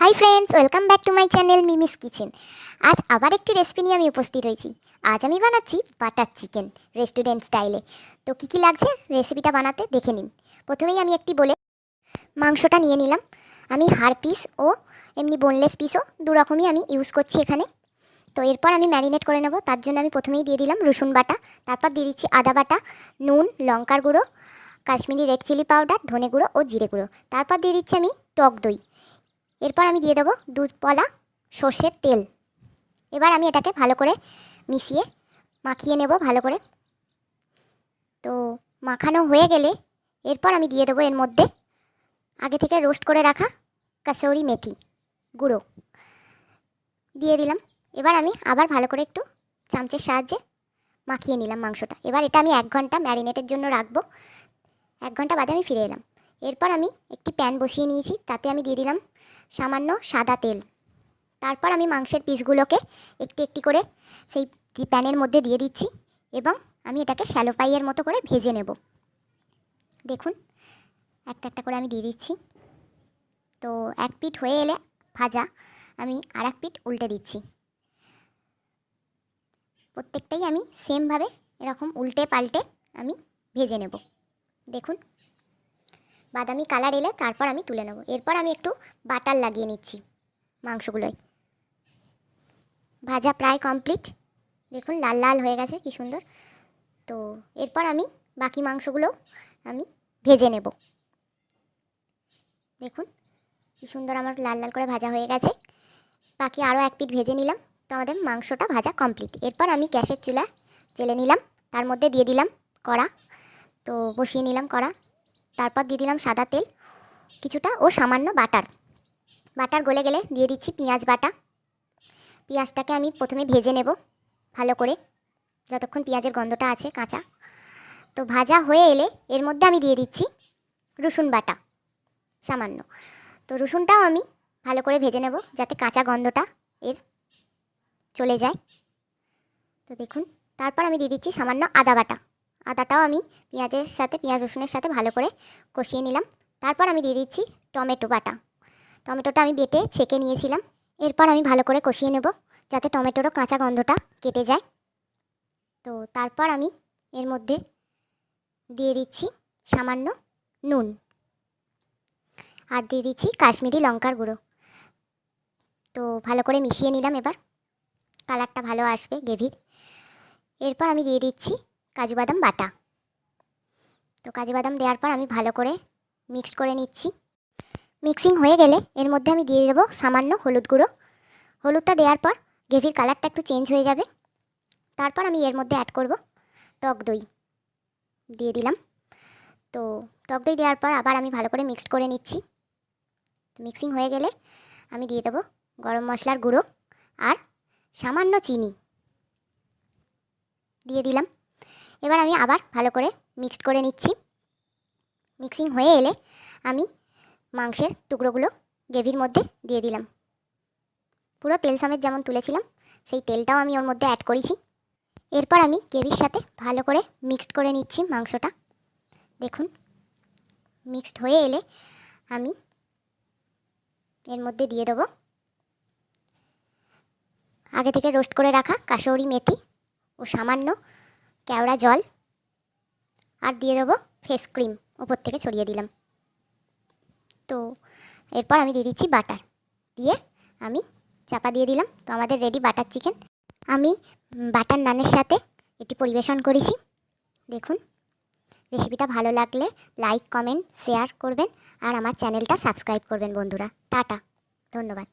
Hi friends welcome back to my channel Mimi's kitchen আজ আবার একটি রেসিপি নিয়ে আমি উপস্থিত হয়েছি। আজ আমি বানাচ্ছি বাটার চিকেন রেস্টুরেন্ট স্টাইলে তো কী কী লাগছে রেসিপিটা বানাতে দেখে নিন। প্রথমেই আমি একটি বলে মাংসটা নিয়ে নিলাম। আমি হাড় পিস ও এমনি বোনলেস পিসও দু রকমই আমি ইউজ করছি এখানে। তো এরপর আমি ম্যারিনেট করে নেব। তার জন্য আমি প্রথমেই দিয়ে দিলাম রসুন বাটা। তারপর দিয়ে দিচ্ছি আদা বাটা, নুন, লঙ্কার গুঁড়ো, কাশ্মীরি রেড চিলি পাউডার ধনে গুঁড়ো ও জিরে গুঁড়ো। তারপর দিয়ে দিচ্ছি আমি টক দই। এরপর আমি দিয়ে দেবো দুধ পলা সর্ষের তেল। এবার আমি এটাকে ভালো করে মিশিয়ে মাখিয়ে নেব ভালো করে। তো মাখানো হয়ে গেলে এরপর আমি দিয়ে দেবো এর মধ্যে আগে থেকে রোস্ট করে রাখা কাসৌরি মেথি গুঁড়ো। দিয়ে দিলাম। এবার আমি আবার ভালো করে একটু চামচের সাহায্যে মাখিয়ে নিলাম মাংসটা। এবার এটা আমি এক ঘণ্টা ম্যারিনেটের জন্য রাখব। এক ঘণ্টা বাদে আমি ফিরে এলাম। এরপর আমি একটি প্যান বসিয়ে নিয়েছি, তাতে আমি দিয়ে দিলাম সামান্য সাদা তেল। তারপর আমি মাংসের পিসগুলোকে একটি একটি করে সেই প্যানের মধ্যে দিয়ে দিচ্ছি এবং আমি এটাকে শ্যালো পাইয়ের মতো করে ভেজে নেব। দেখুন, একটা একটা করে আমি দিয়ে দিচ্ছি। তো এক পিঠ হয়ে এলে ভাজা আমি আর এক পিঠ উল্টে দিচ্ছি। প্রত্যেকটাই আমি সেমভাবে এরকম উল্টে পাল্টে আমি ভেজে নেব। দেখুন বাদামি কালার এলে তারপর আমি তুলে নেব। এরপর আমি একটু বাটার লাগিয়ে নিচ্ছি মাংসগুলোয়। ভাজা প্রায় কমপ্লিট। দেখুন, লাল লাল হয়ে গেছে, কি সুন্দর। তো এরপর আমি বাকি মাংসগুলো আমি ভেজে নেব। দেখুন, কি সুন্দর আমার লাল লাল করে ভাজা হয়ে গেছে। বাকি আরও এক পিট ভেজে নিলাম। তো আমাদের মাংসটা ভাজা কমপ্লিট। এরপর আমি গ্যাসের চুলা জেলে নিলাম। তার মধ্যে দিয়ে দিলাম কড়া। তো বসিয়ে নিলাম কড়া। তারপর দিয়ে দিলাম সাদা তেল, কিছুটা ও সামান্য বাটার। বাটার গলে গেলে দিয়ে দিচ্ছি পেঁয়াজ বাটা। পেঁয়াজটাকে আমি প্রথমে ভেজে নেব ভালো করে, যতক্ষণ পেঁয়াজের গন্ধটা আছে কাঁচা। তো ভাজা হয়ে এলে এর মধ্যে আমি দিয়ে দিচ্ছি রসুন বাটা, সামান্য। তো রসুনটাও আমি ভালো করে ভেজে নেব যাতে কাঁচা গন্ধটা এর চলে যায়। তো দেখুন, তারপর আমি দিয়ে দিচ্ছি সামান্য আদা বাটা। আদাটাও আমি পেঁয়াজের সাথে, পেঁয়াজ রসুনের সাথে ভালো করে কষিয়ে নিলাম। তারপর আমি দিয়ে দিচ্ছি টমেটো বাটা। টমেটোটা আমি বেটে ছেঁকে নিয়েছিলাম। এরপর আমি ভালো করে কষিয়ে নেব যাতে টমেটোরও কাঁচা গন্ধটা কেটে যায়। তো তারপর আমি এর মধ্যে দিয়ে দিচ্ছি সামান্য নুন। আর দিয়ে দিচ্ছি কাশ্মীরি লঙ্কার গুঁড়ো। তো ভালো করে মিশিয়ে নিলাম এবার। কালারটা ভালো আসবে গ্রেভির। এরপর আমি দিয়ে দিচ্ছি কাজু বাদাম বাটা। তো কাজু বাদাম দেওয়ার পর আমি ভালো করে মিক্সড করে নিচ্ছি। মিক্সিং হয়ে গেলে এর মধ্যে আমি দিয়ে দেবো সামান্য হলুদ গুঁড়ো। হলুদটা দেওয়ার পর গ্রেভির কালারটা একটু চেঞ্জ হয়ে যাবে। তারপর আমি এর মধ্যে অ্যাড করব টক দই। দিয়ে দিলাম। তো টক দই দেওয়ার পর আবার আমি ভালো করে মিক্সড করে নিচ্ছি। মিক্সিং হয়ে গেলে আমি দিয়ে দেবো গরম মশলার গুঁড়ো আর সামান্য চিনি। দিয়ে দিলাম। এবার আমি আবার ভালো করে মিক্সড করে নিচ্ছি। মিক্সিং হয়ে এলে আমি মাংসের টুকরোগুলো গ্রেভির মধ্যে দিয়ে দিলাম। পুরো তেল সমেত যেমন তুলেছিলাম, সেই তেলটাও আমি ওর মধ্যে অ্যাড করেছি। এরপর আমি গ্রেভির সাথে ভালো করে মিক্সড করে নিচ্ছি মাংসটা। দেখুন মিক্সড হয়ে এলে আমি এর মধ্যে দিয়ে দেবো আগে থেকে রোস্ট করে রাখা কাশৌরি মেথি ও সামান্য কেওড়া জল আর দিয়ে দেবো ফেস ক্রিম ওপর থেকে ছড়িয়ে দিলাম। তো এরপর আমি দিয়ে দিচ্ছি বাটার। দিয়ে আমি চাপা দিয়ে দিলাম। তো আমাদের রেডি বাটার চিকেন আমি বাটার নানের সাথে এটি পরিবেশন করেছি। দেখুন রেসিপিটা ভালো লাগলে লাইক কমেন্ট শেয়ার করবেন। আর আমার চ্যানেলটা সাবস্ক্রাইব করবেন বন্ধুরা। টাটা, ধন্যবাদ।